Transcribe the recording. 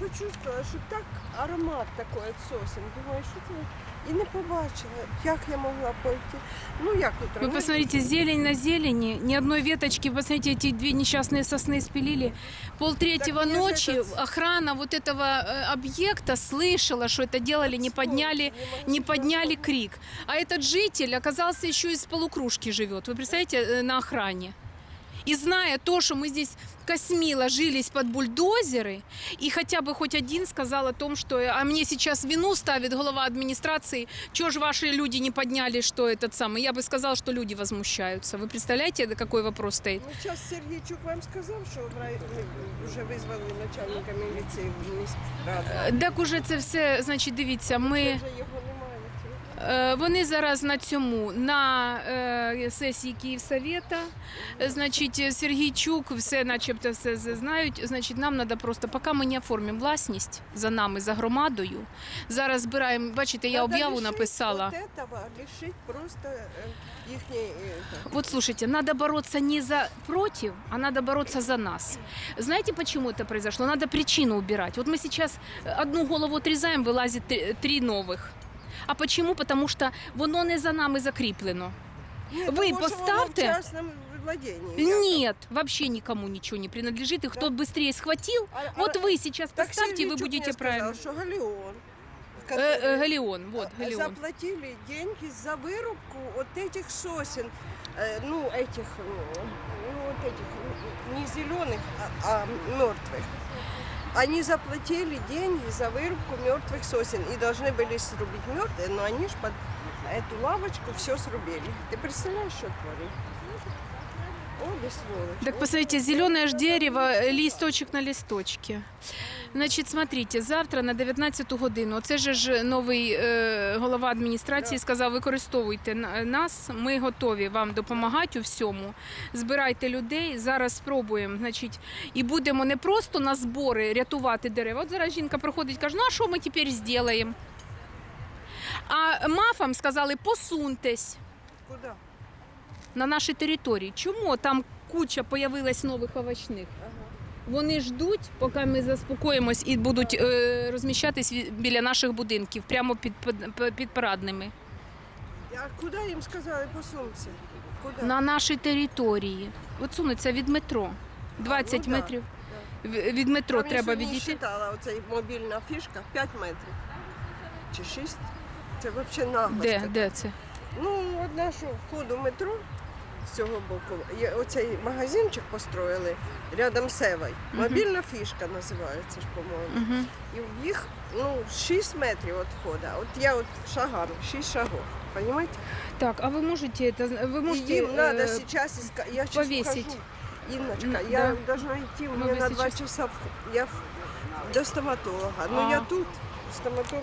почувствовала, що так аромат такий від сосен. Думаю, що це і не побачила, як я могла пойти. Ну як тут Вы посмотрите, зелень на зелени, ни одной веточки. Посмотрите, эти две несчастные сосны спилили. Пол третьего Так мне же ночи этот- охрана вот этого э, объекта слышала, что это делали, не подняли, не подняли крик. А этот житель оказался еще из полукружки живет. Вы представляете, э, на охране. И зная то, что мы здесь косми ложились под бульдозеры, и хотя бы хоть один сказал о том, что а мне сейчас вину ставит глава администрации, чего же ваши люди не подняли, что этот самый, я бы сказала, что люди возмущаются. Вы представляете, это какой вопрос стоит? Ну, зараз Сергійчук вам сказав, що в рай... ми вже визвали начальника міліції в міськраду. Е, Так уже це все, значить, дивіться, ми. Вже його немає. цього. Е, Вони зараз на цьому на е, сесії Київсовета. Е, Значить, Сергійчук все, начебто, все з- знають. Значить, нам треба просто, поки ми не оформимо власність за нами, за громадою. Зараз збираємо. Бачите, я Надо об'яву лишить написала. Вот этого, лишить просто е, їхній... е, это. Вот слушайте, надо бороться не за против, а надо бороться за нас. Знаете, почему это произошло? Надо причину убирать. Вот мы сейчас э, одну голову отрезаем, вылазит три, три новых. А почему? Потому что воно не за нами закріплено. Ні, Ви тому що воно поставте. в частному владенні. Я- Нет, вообще никому ничего не принадлежит. И кто быстрее схватил, А- вот а- вы сейчас Так поставьте, и вы Сергійчук будете мне правильно. сказал, что Галеон, Э, который- э, Галеон, вот, А, Галеон. Заплатили деньги за вырубку вот этих сосен, э, ну этих, ну, ну, вот этих, ну, не зеленых, а, а мертвых. Они заплатили деньги за вырубку мертвых сосен и должны были срубить мертвые, но они ж под эту лавочку все срубили. Ты представляешь, что творит? Так посмотрите, зеленое ж дерево, э, листочек на листочке. Значить, смотрите, завтра на 19 годину. Це же ж новий е, голова адміністрації сказав: використовуйте на- нас. Ми готові вам допомагати у всьому. Збирайте людей. Зараз спробуємо. Значить, і будемо не просто на збори рятувати дерева. От зараз жінка проходить, каже: ну а що ми тепер зробимо? А мафам сказали, посуньтесь Куда? На нашій території. Чому там куча появилась нових овочних? Вони ждуть, поки ми заспокоїмось і будуть е, розміщатись біля наших будинків, прямо під, під, парадними. А куда им сказали посунуться? Куда? На нашій території. От сунуться від метро. 20 Ну да, метрів. Від метро Там треба відійти. считала, оця мобільна фішка 5 метрів. Чи 6? Це взагалі наглость. Де, де це? Ну, от нашу входу в метро з цього боку. Є оцей магазинчик построїли рядом з Севою. Мобільна фішка називається ж, по-моєму. Угу. І в їх ну, 6 метрів від входу. От я от шагам, 6 шагов. Понимаете? Так, а ви можете, это, ви И можете им надо е, сейчас искать. Я сейчас повесить. вхожу. Инночка, М, я да. должна идти, у Мы меня бы на два сейчас- часа в- я в- до стоматолога. Но А. я тут, стоматолог